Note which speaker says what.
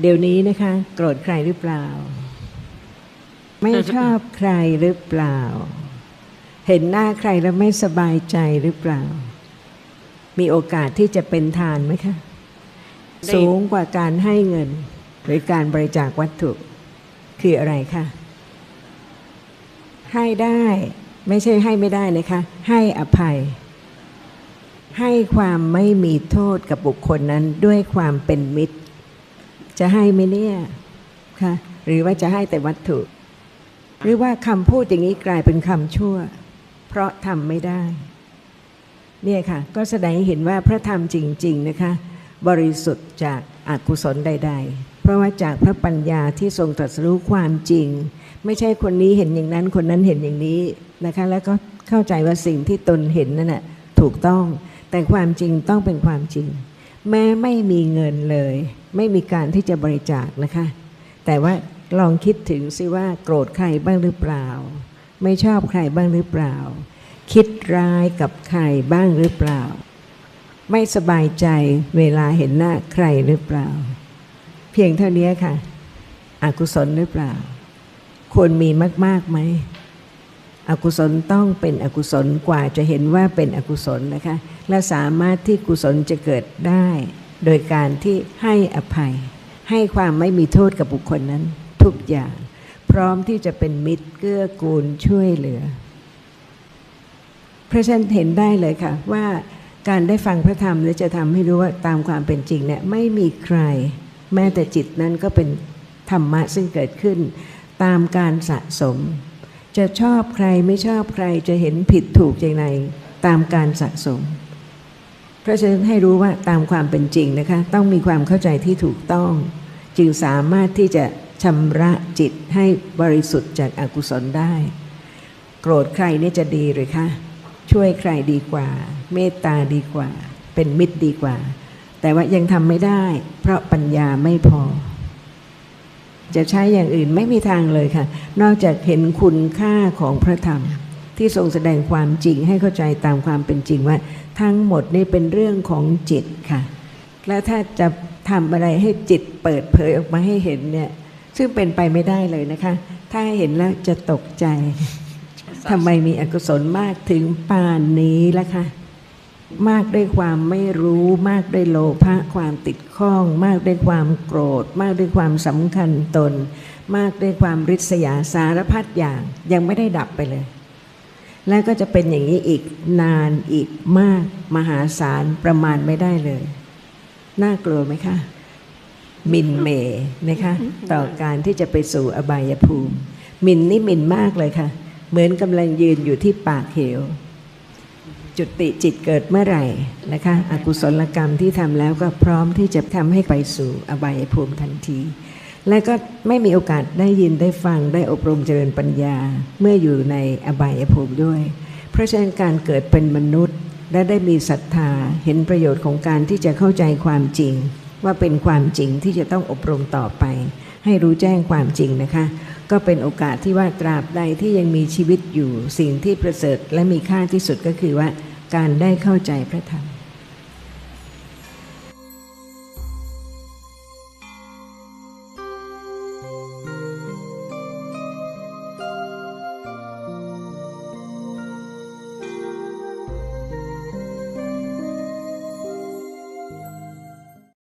Speaker 1: เดี๋ยวนี้นะคะ โกรธใครหรือเปล่า ไม่ชอบใครหรือเปล่า เห็นหน้าใครแล้วไม่สบายใจหรือเปล่า มีโอกาสที่จะเป็นทานไหมคะ สูงกว่าการให้เงิน หรือการบริจาควัตถุคืออะไรคะให้ได้ไม่ใช่ให้ไม่ได้นะคะ ให้อภัย ให้ความไม่มีโทษกับบุคคลนั้นด้วยความเป็นมิตร จะให้ไหมเนี่ยคะหรือว่าจะให้แต่วัตถุ หรือว่าคำพูดอย่างนี้กลายเป็นคำชั่ว เพราะทำไม่ได้ เนี่ยค่ะ ก็แสดงให้เห็นว่าพระธรรมจริง ๆนะคะ บริสุทธิ์จากอากุศลใด ๆ เพราะว่าจากพระปัญญาที่ทรงตรัสรู้ความจริง ไม่ใช่คนนี้เห็นอย่างนั้นคนนั้นเห็นอย่างนี้นะคะ แล้วก็เข้าใจว่าสิ่งที่ตนเห็นนั่นแหะถูกต้องแต่ความจริงต้องเป็นความจริง แม้ไม่มีเงินเลย ไม่มีการที่จะบริจาคนะคะ แต่ว่าลองคิดถึงสิว่าโกรธใครบ้างหรือเปล่า ไม่ชอบใครบ้างหรือเปล่า คิดร้ายกับใครบ้างหรือเปล่า ไม่สบายใจเวลาเห็นหน้าใครหรือเปล่า เพียงเท่านี้ค่ะ อกุศลหรือเปล่า ควรมีมากๆไหม อกุศลต้องเป็นอกุศลกว่าจะเห็นว่าเป็นอกุศลนะคะ และสามารถที่กุศลจะเกิดได้ โดยการที่ให้อภัย ให้ความไม่มีโทษกับบุคคลนั้นทุกอย่าง พร้อมที่จะเป็นมิตรเกื้อกูลช่วยเหลือ เพราะฉะนั้นเห็นได้เลยค่ะ ว่าการได้ฟังพระธรรมและจะทำให้รู้ว่าตามความเป็นจริงเนี่ยไม่มีใคร แม้แต่จิตนั้นก็เป็นธรรมะซึ่งเกิดขึ้น ตามการสะสม จะชอบใครไม่ชอบใครจะเห็นผิดถูกอย่างไรตามการสะสม เพราะฉะนั้นให้รู้ว่าตามความเป็นจริงนะคะ ต้องมีความเข้าใจที่ถูกต้อง จึงสามารถที่จะชำระจิตให้บริสุทธิ์จากอากุศลได้ โกรธใครนี่จะดีหรือคะช่วยใครดีกว่า เมตตาดีกว่า เป็นมิตรดีกว่า แต่ว่ายังทำไม่ได้ เพราะปัญญาไม่พอ จะใช้อย่างอื่นไม่มีทางเลยค่ะ นอกจากเห็นคุณค่าของพระธรรม ที่ทรงแสดงความจริงให้เข้าใจตามความเป็นจริงว่า ทั้งหมดนี่เป็นเรื่องของจิตค่ะ และถ้าจะทำอะไรให้จิตเปิดเผยออกมาให้เห็นเนี่ยซึ่งเป็นไปไม่ได้เลยนะคะ ถ้าเห็นแล้วจะตกใจทำไมมีอกุศลมากถึงปานนี้ล่ะคะ มากด้วยความไม่รู้มากด้วยโลภะความติดข้อง มากด้วยความโกรธ มากด้วยความสำคัญตน มากด้วยความริษยาสารพัดอย่างยังไม่ได้ดับไปเลย แล้วก็จะเป็นอย่างนี้อีกนานอีกมากมหาศาลประมาณไม่ได้เลย น่ากลัวไหมคะมินเมนะคะ ต่อการที่จะไปสู่อบายภูมิ มินนี่มินมากเลยค่ะ เหมือนกำลังยืนอยู่ที่ปากเหว จุติจิตเกิดเมื่อไหร่นะคะอกุศลกรรมที่ทำแล้วก็พร้อมที่จะทำให้ไปสู่อบายภูมิทันที และก็ไม่มีโอกาสได้ยินได้ฟังได้อบรมเจริญปัญญาเมื่ออยู่ในอบายภูมิด้วย เพราะฉะนั้นการเกิดเป็นมนุษย์และได้มีศรัทธาเห็นประโยชน์ของการที่จะเข้าใจความจริง ว่าเป็นความจริงที่จะต้องอบรมต่อไป ให้รู้แจ้งความจริงนะคะ ก็เป็นโอกาสที่ว่าตราบใดที่ยังมีชีวิตอยู่สิ่งที่ประเสริฐและมีค่าที่สุดก็คือว่าการได้เข้าใจพระธรรม